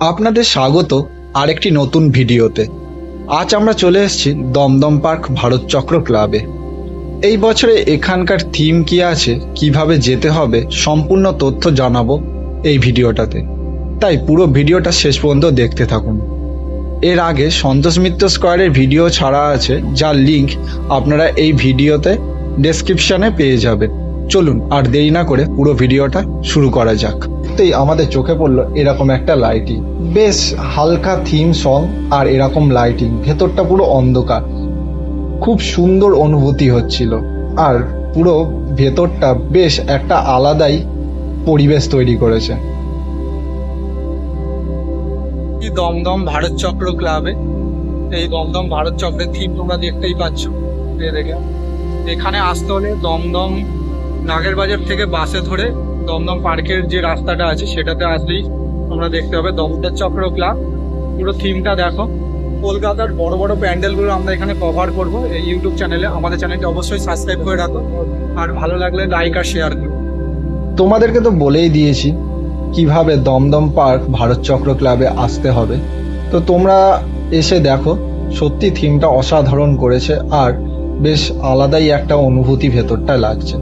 আপনাদের স্বাগত আরেকটি নতুন ভিডিওতে। আজ আমরা চলে এসেছি দমদম পার্ক ভারত চক্র ক্লাবে। এই বছরে এখানকার থিম কি আছে, কীভাবে যেতে হবে, সম্পূর্ণ তথ্য জানাব এই ভিডিওটাতে। তাই পুরো ভিডিওটা শেষ পর্যন্ত দেখতে থাকুন। এর আগে সন্তোষ মিত্র স্কোয়ারের ভিডিও ছাড়া আছে, যার লিংক আপনারা এই ভিডিওতে ডেসক্রিপশানে পেয়ে যাবেন। চলুন আর দেরি না করে পুরো ভিডিওটা শুরু করা যাক। তাই আমাদের চোখে পড়ল এরকম একটা লাইটিং বেশ হালকা থিম সং আর এরকম লাইটিং ভেতরটা পুরো অন্ধকার। খুব সুন্দর অনুভূতি হচ্ছিল। আর পুরো ভেতরটা বেশ একটা আলাদাই পরিবেশ তৈরি করেছে। এই দমদম ভারত চক্র ক্লাবে এই দমদম ভারত চক্রের থিম তোমরা দেখতেই পাচ্ছ। দেখে। এখানে আসতে হলে দমদম নাগের বাজার থেকে বাসে ধরে দমদম পার্কের যে রাস্তাটা আছে, সেটাতে আসলেই তোমরা দেখতে হবে দমদম চক্র ক্লাব পুরো থিমটা দেখো। কলকাতার বড় বড় প্যান্ডেলগুলো আমরা এখানে কভার করব। এই ইউটিউব চ্যানেলে আমাদের চ্যানেলটা অবশ্যই সাবস্ক্রাইব করে রাখো। আর ভালো লাগলে লাইক আর শেয়ার করো। তোমাদেরকে তো বলেই দিয়েছি, কীভাবে দমদম পার্ক ভারত চক্র ক্লাবে আসতে হবে। তো তোমরা এসে দেখো, সত্যি থিমটা অসাধারণ করেছে। আর বেশ আলাদাই একটা অনুভূতি ভেতরটা লাগছে।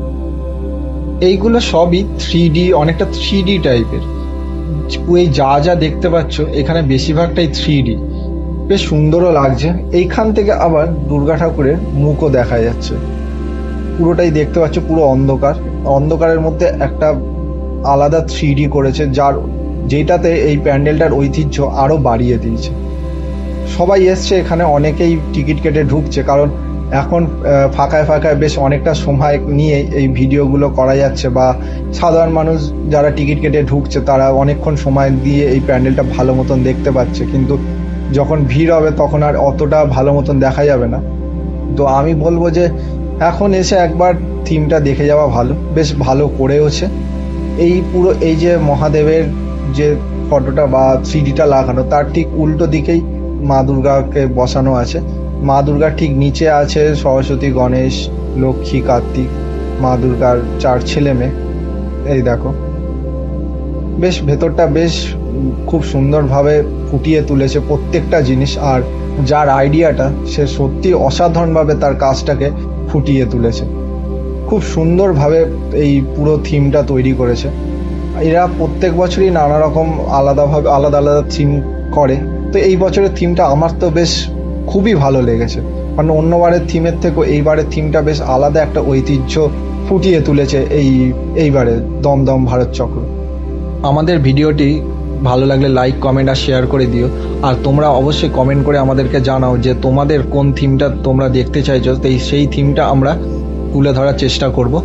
এইগুলো সবই থ্রি ডি অনেকটা থ্রি ডি টাইপের এই যা যা দেখতে পাচ্ছ, এখানে বেশিরভাগটাই থ্রি ডি বেশ সুন্দরও লাগছে। এইখান থেকে আবার দুর্গা ঠাকুরের মুখও দেখা যাচ্ছে। পুরোটাই দেখতে পাচ্ছ, পুরো অন্ধকার। অন্ধকারের মধ্যে একটা আলাদা থ্রি ডি করেছে, যার যেটাতে এই প্যান্ডেলটার ঐতিহ্য আরও বাড়িয়ে দিয়েছে। সবাই এসছে এখানে, অনেকেই টিকিট কেটে ঢুকছে, কারণ এখন ফাঁকায় ফাঁকায় বেশ অনেকটা সময় নিয়ে এই ভিডিওগুলো করা যাচ্ছে বা সাধারণ মানুষ যারা টিকিট কেটে ঢুকছে, তারা অনেকক্ষণ সময় দিয়ে এই প্যান্ডেলটা ভালো মতন দেখতে পাচ্ছে। কিন্তু যখন ভিড় হবে, তখন আর অতটা ভালো মতন দেখা যাবে না। তো আমি বলব যে, এখন এসে একবার থিমটা দেখে যাওয়া ভালো, বেশ ভালো করেওছে। এই পুরো, এই যে মহাদেবের যে ফটোটা বা থ্রিডিটা লাগানো, তার ঠিক উল্টো দিকেই মা দুর্গাকে বসানো আছে। মা দুর্গার ঠিক নিচে আছে সরস্বতী, গণেশ, লক্ষ্মী, কার্তিক। মা দুর্গার চার ছেলে মেয়ে। এই দেখো। বেশ, ভেতরটা বেশ খুব সুন্দরভাবে ফুটিয়ে তুলেছে প্রত্যেকটা জিনিস। আর যার আইডিয়াটা, সে সত্যি অসাধারণভাবে তার কাজটাকে ফুটিয়ে তুলেছে। খুব সুন্দরভাবে এই পুরো থিমটা তৈরি করেছে। এরা প্রত্যেক বছরই নানা রকম আলাদাভাবে, আলাদা আলাদা থিম করে। তো এই বছরের থিমটা আমার তো বেশ খুবই ভালো লেগেছে। কারণ অন্যবারের থিমের থেকেও এইবারের থিমটা বেশ আলাদা একটা ঐতিহ্য ফুটিয়ে তুলেছে এই, এইবারে দমদম ভারত চক্র। আমাদের ভিডিওটি ভালো লাগলে লাইক, কমেন্ট আর শেয়ার করে দিও। আর তোমরা অবশ্যই কমেন্ট করে আমাদেরকে জানাও যে তোমাদের কোন থিমটা তোমরা দেখতে চাইছো। সেই থিমটা আমরা তুলে ধরার চেষ্টা করব।